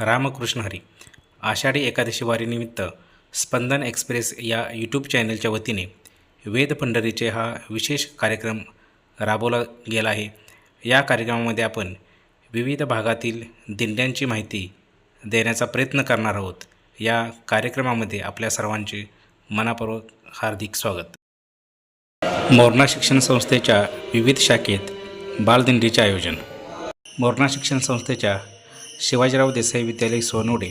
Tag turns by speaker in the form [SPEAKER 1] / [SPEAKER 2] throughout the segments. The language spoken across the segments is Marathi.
[SPEAKER 1] रामकृष्ण हरी आषाढी एकादशी वारीनिमित्त स्पंदन एक्सप्रेस या यूट्यूब चॅनलच्या वतीने वेद पंढरीचे हा विशेष कार्यक्रम राबवला गेला आहे. या कार्यक्रमामध्ये आपण विविध भागातील दिंड्यांची माहिती देण्याचा प्रयत्न करणार आहोत. या कार्यक्रमामध्ये आपल्या सर्वांचे मनापूर्वक हार्दिक स्वागत. मोरणा शिक्षण संस्थेच्या विविध शाखेत बालदिंडीचे आयोजन. मोरणा शिक्षण संस्थेच्या शिवाजीराव देसाई विद्यालय सोनोडे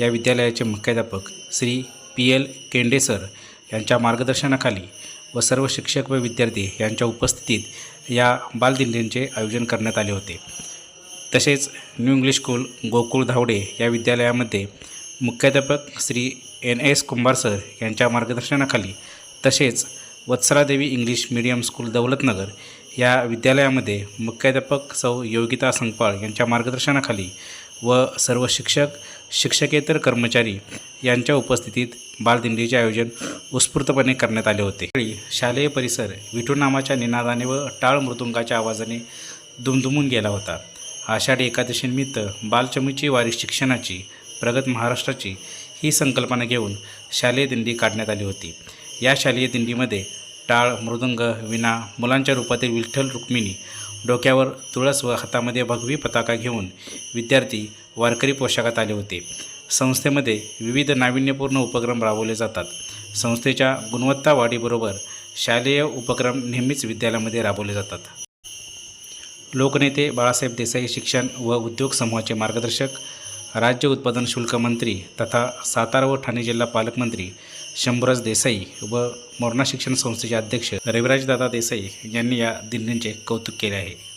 [SPEAKER 1] या विद्यालयाचे मुख्याध्यापक Shri P L Kende sir यांच्या मार्गदर्शनाखाली व सर्व शिक्षक व विद्यार्थी यांच्या उपस्थितीत या बालदिंडींचे आयोजन करण्यात आले होते. तसेच new English school Gokul Dhawade या विद्यालयामध्ये मुख्याध्यापक Shri N S Kumbhar sir यांच्या मार्गदर्शनाखाली तसेच Vatsaradevi English medium school Daulatnagar या विद्यालयामध्ये मुख्याध्यापक सौ योगिता संगपाळ यांच्या मार्गदर्शनाखाली व सर्व शिक्षक शिक्षकेतर कर्मचारी यांच्या उपस्थितीत बालदिंडीचे आयोजन उत्स्फूर्तपणे करण्यात आले होते. शालेय परिसर विठुनामाच्या निनादाने व टाळ मृदुंगाच्या आवाजाने दुमदुमून गेला होता. आषाढी एकादशीनिमित्त बालचमूची वारी शिक्षणाची प्रगत महाराष्ट्राची ही संकल्पना घेऊन शालेय दिंडी काढण्यात आली होती. या शालेय दिंडीमध्ये टाळ मृदंग विना मुलांच्या रूपातील विठ्ठल रुक्मिणी डोक्यावर तुळस व हातामध्ये भगवी पताका घेऊन विद्यार्थी वारकरी पोशाखात आले होते. संस्थेमध्ये विविध नाविन्यपूर्ण उपक्रम राबवले जातात. संस्थेच्या गुणवत्ता वाढीबरोबर शालेय उपक्रम नेहमीच विद्यालयामध्ये राबवले जातात. लोकनेते बाळासाहेब देसाई शिक्षण व उद्योग समूहाचे मार्गदर्शक राज्य उत्पादन शुल्क मंत्री तथा सातारा व ठाणे जिल्हा पालकमंत्री शंभूराज देसाई व मोरणा शिक्षण संस्थेचे अध्यक्ष रविराजदादा देसाई यांनी या दिंडींचे कौतुक केले आहे.